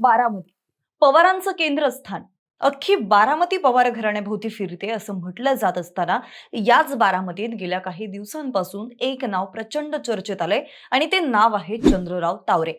बारामती. पवारांचं केंद्रस्थान. अख्खी बारामती पवार घराण्याभोवती फिरते असं म्हटलं जात असताना याच बारामतीत गेल्या काही दिवसांपासून एक नाव प्रचंड चर्चेत आलंय आणि ते नाव आहे चंद्रराव तावरे.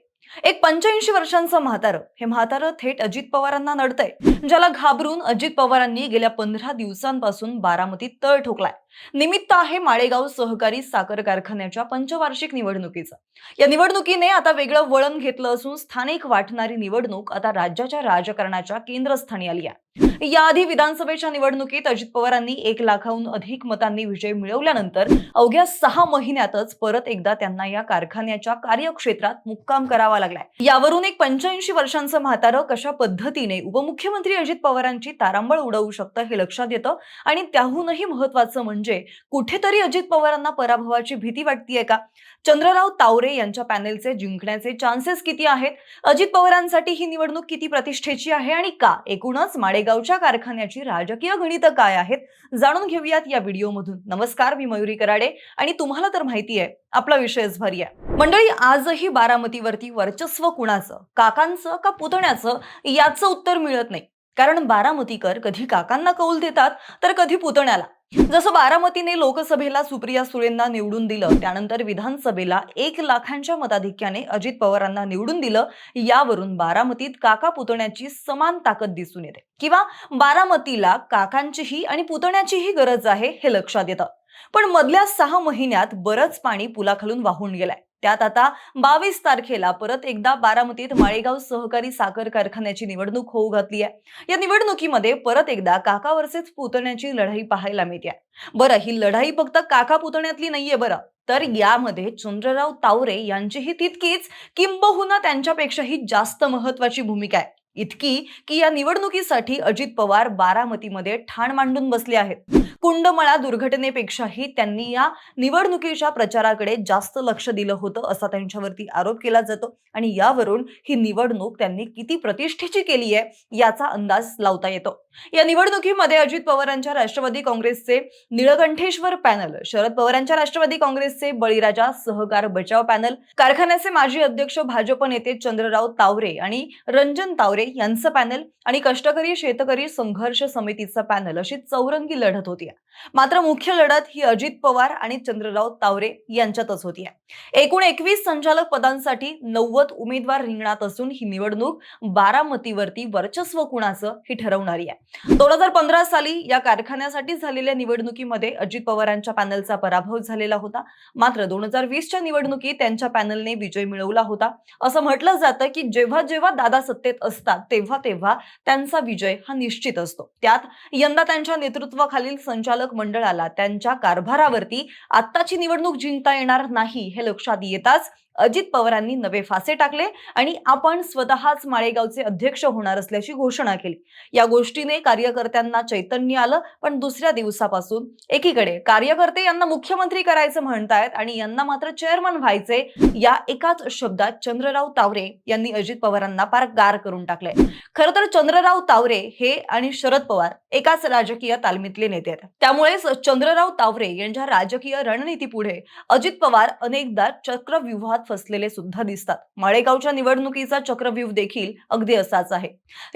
एक पंच्याऐंशी वर्षांचं म्हातारं. हे म्हातारं थेट अजित पवारांना नडतंय. ज्याला घाबरून अजित पवारांनी गेल्या पंधरा दिवसांपासून बारामतीत तळ ठोकलाय. निमित्त आहे माळेगाव सहकारी साखर कारखान्याच्या पंचवार्षिक निवडणुकीचं. या निवडणुकीने आता वेगळं वळण घेतलं असून स्थानिक वाटणारी निवडणूक आता राज्याच्या राजकारणाच्या केंद्रस्थानी आली आहे. याआधी विधानसभेच्या निवडणुकीत अजित पवारांनी एक लाखाहून अधिक मतांनी विजय मिळवल्यानंतर अवघ्या सहा महिन्यातच परत एकदा त्यांना या कारखान्याच्या कार्यक्षेत्रात मुक्काम करावा लागलाय. यावरून एक पंच्याऐंशी वर्षांचं म्हातारं कशा पद्धतीने उपमुख्यमंत्री अजित पवारांची तारांबळ उडवू शकतं हे लक्षात येतं आणि त्याहूनही महत्वाचं म्हणजे म्हणजे कुठेतरी अजित पवारांना पराभवाची भीती वाटतीये का? चंद्रराव तावरे यांच्या पॅनेलचे जिंकण्याचे चान्सेस किती आहेत? अजित पवारांसाठी ही निवडणूक किती प्रतिष्ठेची आहे आणि का? एकूणच माडेगावच्या कारखान्याची राजकीय गणितं काय आहेत? जाणून घेऊयात या व्हिडिओमधून. नमस्कार मी मयुरी कराडे आणि तुम्हाला तर माहिती आहे आपला विषयच भारी आहे. मंडळी आजही बारामतीवरती वर्चस्व कुणाचं? काकांचं का पुतण्याचं? याचं उत्तर मिळत नाही. कारण बारामतीकर कधी काकांना कौल देतात तर कधी पुतण्याला. जसं बारामतीने लोकसभेला सुप्रिया सुळेंना निवडून दिलं त्यानंतर विधानसभेला एक लाखांच्या मताधिक्याने अजित पवारांना निवडून दिलं यावरून बारामतीत काका पुतण्याची समान ताकद दिसून येते. किंवा बारामतीला काकांचीही आणि पुतण्याचीही गरज आहे हे लक्षात येतं. पण मधल्या सहा महिन्यात बरंच पाणी पुलाखालून वाहून गेलंय. त्यात आता बावीस तारखेला परत एकदा बारामतीत माळेगाव सहकारी साखर कारखान्याची निवडणूक होऊ घातली आहे या निवडणुकीमध्ये परत एकदा काका वर्सेस पुतण्याची लढाई पाहायला मिळते बरं ही लढाई फक्त काका पुतण्यातली नाहीये बरं तर यामध्ये चंद्रराव तावरे यांचीही तितकीच किंबहुना त्यांच्यापेक्षाही जास्त महत्वाची भूमिका आहे. इतकी की या निवडणुकीसाठी अजित पवार बारामतीमध्ये ठाण मांडून बसले आहेत. कुंडमळा दुर्घटनेपेक्षाही त्यांनी या निवडणुकीच्या प्रचाराकडे जास्त लक्ष दिलं होतं असा त्यांच्यावरती आरोप केला जातो. आणि यावरून ही निवडणूक त्यांनी किती प्रतिष्ठेची केली आहे याचा अंदाज लावता येतो. या निवडणुकीमध्ये अजित पवारांच्या राष्ट्रवादी काँग्रेसचे निळकंठेश्वर पॅनल शरद पवारांच्या राष्ट्रवादी काँग्रेसचे बळीराजा सहकार बचाव पॅनल कारखान्याचे माजी अध्यक्ष भाजप नेते चंद्रराव तावरे आणि रंजन तावरे यांचं पॅनल आणि कष्टकरी शेतकरी संघर्ष समितीचं पॅनल अशी चौरंगी लढत होती. मात्र मुख्य लढत ही अजित पवार आणि चंद्रराव तावरे यांच्यातच होती. आहे एकूण एकवीस संचालक पदांसाठी नव्वद उमेदवार रिंगणात असून ही निवडणूक बारामतीवरती वर्चस्व कुणाचं ही ठरवणारी आहे. दोन हजार पंधरा साली या कारखान्यासाठी झालेल्या निवडणुकीमध्ये अजित पवारांच्या पॅनलचा पराभव झालेला होता. मात्र दोन हजार वीसच्या निवडणुकीत त्यांच्या पॅनलने विजय मिळवला होता. असं म्हटलं जातं की जेव्हा जेव्हा दादा सत्तेत असतात तेव्हा तेव्हा त्यांचा विजय हा निश्चित असतो. त्यात यंदा त्यांच्या नेतृत्वाखालील संचालक मंडळाला त्यांच्या कारभारावरती आत्ताची निवडणूक जिंकता येणार नाही हे लक्षात येताच अजित पवारांनी नवे फासे टाकले आणि आपण स्वतःच माळेगावचे अध्यक्ष होणार असल्याची घोषणा केली. या गोष्टीने कार्यकर्त्यांना चैतन्य आलं पण दुसऱ्या दिवसापासून एकीकडे कार्यकर्ते यांना मुख्यमंत्री करायचं म्हणतायत आणि यांना मात्र चेअरमन व्हायचे या एकाच शब्दात चंद्रराव तावरे यांनी अजित पवारांना पार गार करून टाकले खरं तर चंद्रराव तावरे हे आणि शरद पवार एकाच राजकीय तालमीतले नेते आहेत. त्यामुळेच चंद्रराव तावरे यांच्या राजकीय रणनीतीपुढे अजित पवार अनेकदा चक्रव्यूहात फसलेले सुद्धा दिसतात. माळेगावच्या निवडणुकीचा चक्रव्यूह देखील अगदी असाच आहे.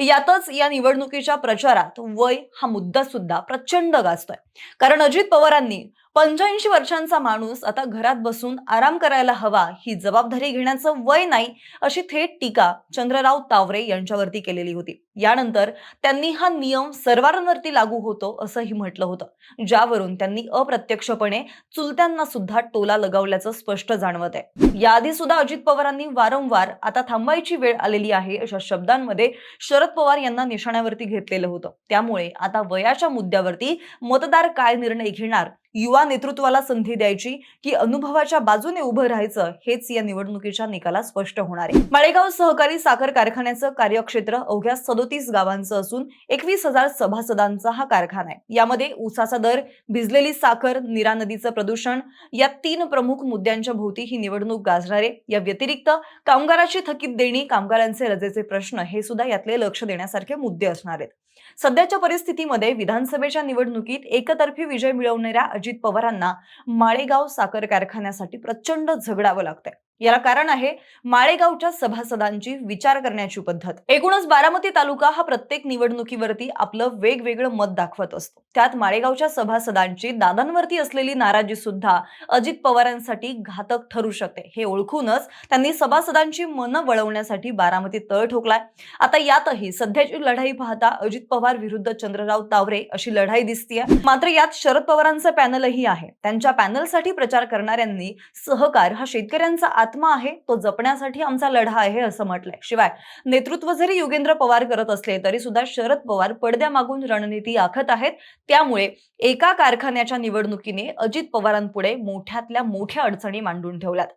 यातच या निवडणुकीच्या प्रचारात वय हा मुद्दा सुद्धा प्रचंड गाजतोय. कारण अजित पवारांनी पंच्याऐंशी वर्षांचा माणूस आता घरात बसून आराम करायला हवा ही जबाबदारी घेण्याचं वय नाही अशी थेट टीका चंद्रराव तावरे यांच्यावरती केलेली होती. यानंतर त्यांनी हा नियम सर्वांवरती लागू होतो असंही म्हटलं होतं. ज्यावरून त्यांनी अप्रत्यक्षपणे चुलत्यांना सुद्धा टोला लगावल्याचं स्पष्ट जाणवत आहे. याआधी सुद्धा अजित पवारांनी वारंवार आता थांबायची वेळ आलेली आहे अशा शब्दांमध्ये शरद पवार यांना निशाण्यावरती घेतलेलं होतं. त्यामुळे आता वयाच्या मुद्द्यावरती मतदार काय निर्णय घेणार? युवा नेतृत्वाला संधी द्यायची की अनुभवाच्या बाजूने उभं राहायचं हेच या निवडणुकीच्या निकालात स्पष्ट होणार आहे. माळेगाव सहकारी साखर कारखान्याचं कार्यक्षेत्र अवघ्या सदोतीस गावांचं असून एकवीस हजार सभासदांचा हा कारखाना आहे. यामध्ये ऊसाचा दर भिजलेली साखर निरा नदीचं प्रदूषण या तीन प्रमुख मुद्द्यांच्या भोवती ही निवडणूक गाजणार आहे. या व्यतिरिक्त कामगाराची थकीत देणी कामगारांचे रजेचे प्रश्न हे सुद्धा यातले लक्ष देण्यासारखे मुद्दे असणार आहेत. सध्याच्या परिस्थितीमध्ये विधानसभेच्या निवडणुकीत एकतर्फी विजय मिळवणाऱ्या अजित पवारांना माळेगाव साखर कारखान्यासाठी प्रचंड झगडावं लागतंय. याला कारण आहे माळेगावच्या सभासदांची विचार करण्याची पद्धत. एकूणच बारामती तालुका हा प्रत्येक निवडणुकीवरती आपलं वेगवेगळं मत दाखवत असतो. त्यात माळेगावच्या सभासदांची दादांवरती असलेली नाराजी सुद्धा अजित पवारांसाठी घातक ठरू शकते. हे ओळखूनच त्यांनी सभासदांची मनं वळवण्यासाठी बारामती तळ ठोकलाय. आता यातही सध्याची लढाई पाहता अजित पवार विरुद्ध चंद्रराव तावरे अशी लढाई दिसतीये. मात्र यात शरद पवारांचं पॅनलही आहे. त्यांच्या पॅनलसाठी प्रचार करणाऱ्यांनी सहकार हा शेतकऱ्यांचा आत्मा आहे तो जपण्यासाठी आमचा लढा आहे असं म्हटलंय. शिवाय नेतृत्व जरी योगेंद्र पवार करत असले तरी सुद्धा शरद पवार पडद्यामागून रणनीती आखत आहेत. त्यामुळे एका कारखान्याच्या निवडणुकीने अजित पवारांपुढे मोठ्यातल्या मोठ्या अडचणी मांडून ठेवल्यात.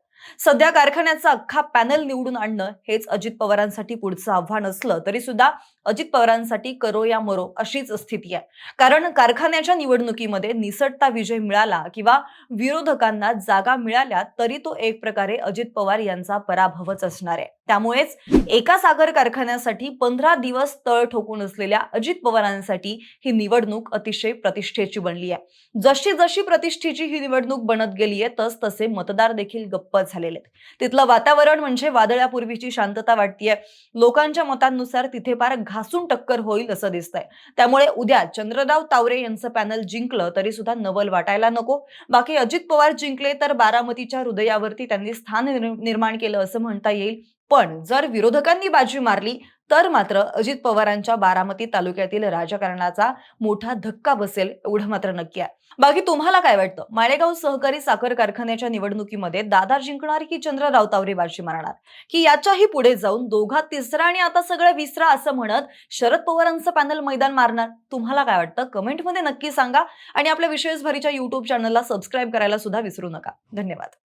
सध्या कारखान्याचा अख्खा पॅनल निवडून आणणं हेच अजित पवारांसाठी पुढचं आव्हान असलं तरी सुद्धा अजित पवारांसाठी करो या मरो अशीच स्थिती आहे. कारण कारखान्याच्या निवडणुकीमध्ये निसटता विजय मिळाला किंवा विरोधकांना जागा मिळाल्या तरी तो एक प्रकारे अजित पवार यांचा पराभवच असणार आहे. त्यामुळेच एका साखर कारखान्यासाठी पंधरा दिवस तळ ठोकून असलेल्या अजित पवारांसाठी ही निवडणूक अतिशय प्रतिष्ठेची बनली आहे. जशी जशी प्रतिष्ठेची ही निवडणूक बनत गेली आहे तस तसे मतदार देखील गप्प झालेले आहेत. तिथलं वातावरण म्हणजे वादळापूर्वीची शांतता वाटतीये. लोकांच्या मतांनुसार तिथे फार घासून टक्कर होईल असं दिसतंय. त्यामुळे उद्या चंद्रराव तावरे यांचं पॅनल जिंकलं तरी सुद्धा नवल वाटायला नको. बाकी अजित पवार जिंकले तर बारामतीच्या हृदयावरती त्यांनी स्थान निर्माण केलं असं म्हणता येईल. पण जर विरोधकांनी बाजी मारली तर मात्र अजित पवारांच्या बारामती तालुक्यातील राजकारणाचा मोठा धक्का बसेल एवढं मात्र नक्की आहे. बाकी तुम्हाला काय वाटतं? माळेगाव सहकारी साखर कारखान्याच्या निवडणुकीमध्ये दादा जिंकणार की चंद्रराव तावरे बाजी मारणार? की याच्याही पुढे जाऊन दोघा तिसरा आणि आता सगळं विसरा असं म्हणत शरद पवारांचं पॅनल मैदान मारणार? तुम्हाला काय वाटतं? कमेंटमध्ये नक्की सांगा आणि आपल्या विशेष भरीच्या युट्यूब चॅनलला सबस्क्राईब करायला सुद्धा विसरू नका. धन्यवाद.